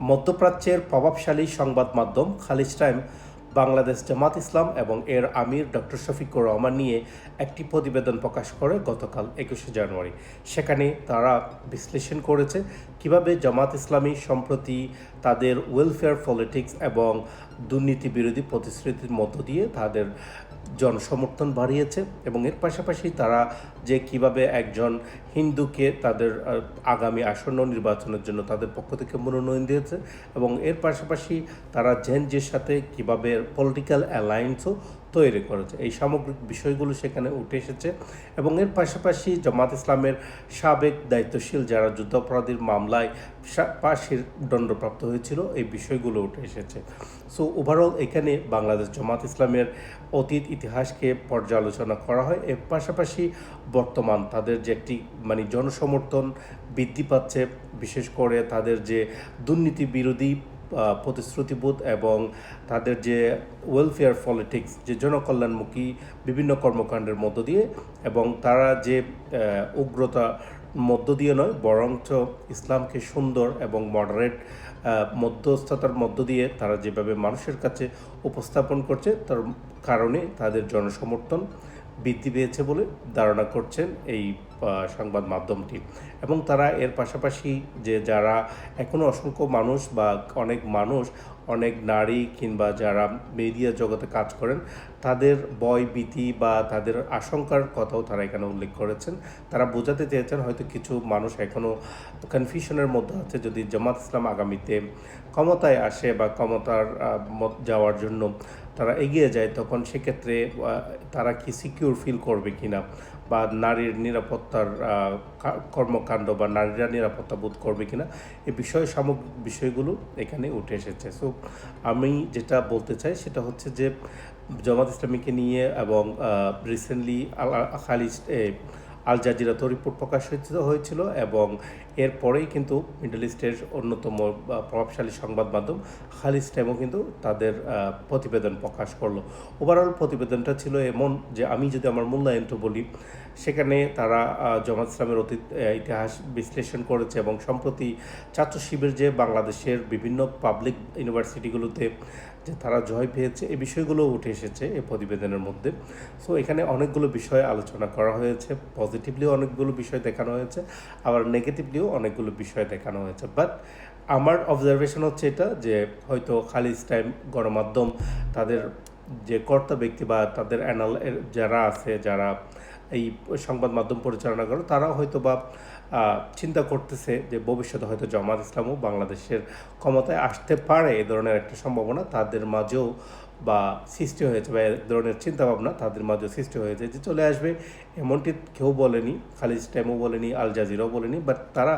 মধ্যপ্রাচ্যের প্রভাবশালী সংবাদ মাধ্যম খালিজ টাইম, বাংলাদেশ জামাত ইসলাম এবং এর আমির ডক্টর শফিকুর রহমান নিয়ে একটি প্রতিবেদন প্রকাশ করে গতকাল একুশে জানুয়ারি। সেখানে তারা বিশ্লেষণ করেছে কীভাবে জামাত ইসলামী সম্প্রতি তাদের ওয়েলফেয়ার পলিটিক্স এবং দুর্নীতি বিরোধী প্রতিশ্রুতির মধ্য দিয়ে তাদের জনসমর্থন বাড়িয়েছে এবং এর পাশাপাশি তারা যে কীভাবে একজন হিন্দুকে তাদের আগামী আসন্ন নির্বাচনের জন্য তাদের পক্ষ থেকে মনোনয়ন দিয়েছে এবং এর পাশাপাশি তারা জেনজের সাথে কীভাবে পলিটিক্যাল অ্যালায়েন্সও তৈরি করেছে। এই সামগ্রিক বিষয়গুলো সেখানে উঠে এসেছে এবং এর পাশাপাশি জামাত ইসলামের সাবেক দায়িত্বশীল যারা যুদ্ধাপরাধীর মামলায় পাশের দণ্ডপ্রাপ্ত হয়েছিল, এই বিষয়গুলো উঠে এসেছে। সো ওভারঅল এখানে বাংলাদেশ জামাত ইসলামের অতীত ইতিহাসকে পর্যালোচনা করা হয়। এর পাশাপাশি বর্তমান তাদের যে একটি মানে জনসমর্থন বৃদ্ধি পাচ্ছে, বিশেষ করে তাদের যে দুর্নীতি বিরোধী প্রতিশ্রুতিবোধ এবং তাদের যে ওয়েলফেয়ার পলিটিক্স যে জনকল্যাণমুখী বিভিন্ন কর্মকাণ্ডের মধ্য দিয়ে এবং তারা যে উগ্রতা মধ্য দিয়ে নয়, বরঞ্চ ইসলামকে সুন্দর এবং মডারেট মধ্যস্থতার মধ্য দিয়ে তারা যেভাবে মানুষের কাছে উপস্থাপন করছে, তার কারণে তাদের জনসমর্থন বৃদ্ধি পেয়েছে বলে ধারণা করছেন এই সংবাদ মাধ্যমটি। এবং তারা এর পাশাপাশি যে যারা এখনও অসংখ্য মানুষ বা অনেক মানুষ, অনেক নারী কিংবা যারা মিডিয়া জগতে কাজ করেন, তাদের বয় ভীতি বা তাদের আশঙ্কার কথাও তারা এখানে উল্লেখ করেছেন। তারা বোঝাতে চেয়েছেন হয়তো কিছু মানুষ এখনও কনফিউশনের মধ্যে আছে যদি জামাত ইসলাম আগামীতে ক্ষমতায় আসে বা ক্ষমতার যাওয়ার জন্য তারা এগিয়ে যায়, তখন সেক্ষেত্রে তারা কি সিকিউর ফিল করবে কিনা? বা নারীর নিরাপত্তার কর্মকাণ্ড বা নারীরা নিরাপত্তা বোধ করবে কিনা এই বিষয় সামগ্রিক বিষয়গুলো এখানে উঠে এসেছে। সো, আমি যেটা বলতে চাই সেটা হচ্ছে যে, জামাত ইসলামীকে নিয়ে এবং রিসেন্টলি খালিজ আল জাজিরাতে রিপোর্ট প্রকাশ হয়েছিল হয়েছিল এবং এরপরেই কিন্তু মিডল ইস্টের অন্যতম প্রভাবশালী সংবাদ মাধ্যম খালিজ টাইমও কিন্তু তাদের প্রতিবেদন প্রকাশ করল। ওভারঅল প্রতিবেদনটা ছিল এমন যে, আমি যদি আমার মূল্যায়নটা বলি, সেখানে তারা জামাত ইসলামের অতীত ইতিহাস বিশ্লেষণ করেছে এবং সম্প্রতি ছাত্র শিবির যে বাংলাদেশের বিভিন্ন পাবলিক ইউনিভার্সিটিগুলোতে যে তারা জয় পেয়েছে এই বিষয়গুলো উঠে এসেছে এই প্রতিবেদনের মধ্যে। সো এখানে অনেকগুলো বিষয় আলোচনা করা হয়েছে পজিটিভলিও অনেকগুলো বিষয় দেখানো হয়েছে, আবার নেগেটিভলিও অনেকগুলো বিষয় দেখানো হয়েছে। বাট আমার অবজারভেশন হচ্ছে এটা যে হয়তো খালিজ টাইম গণমাধ্যম, তাদের যে কর্তা ব্যক্তি বা তাদের অ্যানাল যারা আছে, যারা এই সংবাদ মাধ্যম পরিচালনা করে তারাও হয়তো বা চিন্তা করতেছে যে ভবিষ্যতে হয়তো জামাত ইসলামও বাংলাদেশের ক্ষমতায় আসতে পারে, এ ধরনের একটা সম্ভাবনা তাদের মাঝেও বা সৃষ্টি হয়েছে বা এক ধরনের চিন্তাভাবনা তাদের মাঝে সৃষ্টি হয়েছে যে চলে আসবে। এমনটি কেউ বলেনি খালিজ টাইমও বলেনি, আল জাজিরাও বলেনি বাট তারা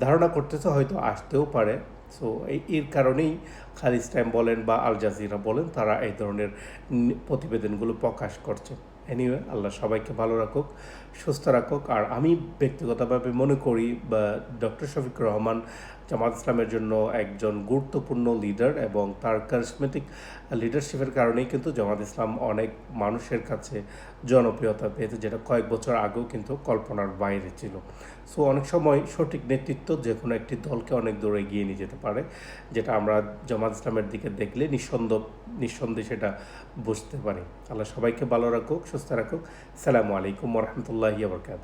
ধারণা করতেছে হয়তো আসতেও পারে। সো এই, এর কারণেই খালিজ টাইম বলেন বা আল জাজিরা বলেন তারা এই ধরনের প্রতিবেদনগুলো প্রকাশ করছে। এনিওয়ে আল্লাহ সবাইকে ভালো রাখুক, সুস্থ রাখুক। আর আমি ব্যক্তিগতভাবে মনে করি, বা ডক্টর শফিকুর রহমান জামাত ইসলামের জন্য একজন গুরুত্বপূর্ণ লিডার এবং তার কারিজমেটিক লিডারশিপের কারণেই কিন্তু জামাত ইসলাম অনেক মানুষের কাছে জনপ্রিয়তা পেয়েছে, যেটা কয়েক বছর আগেও কিন্তু কল্পনার বাইরে ছিল। সো অনেক সময় সঠিক নেতৃত্ব যে কোনো একটি দলকে অনেক দূরে এগিয়ে নিয়ে যেতে পারে, যেটা আমরা জামাত ইসলামের দিকে দেখলে নিঃসন্দেহ নিঃসন্দেহে সেটা বুঝতে পারে। আল্লাহ সবাইকে ভালো রাখুক সুস্থ রাখুক। সালামু আলাইকুম রহমতুল্লাহ বরকাত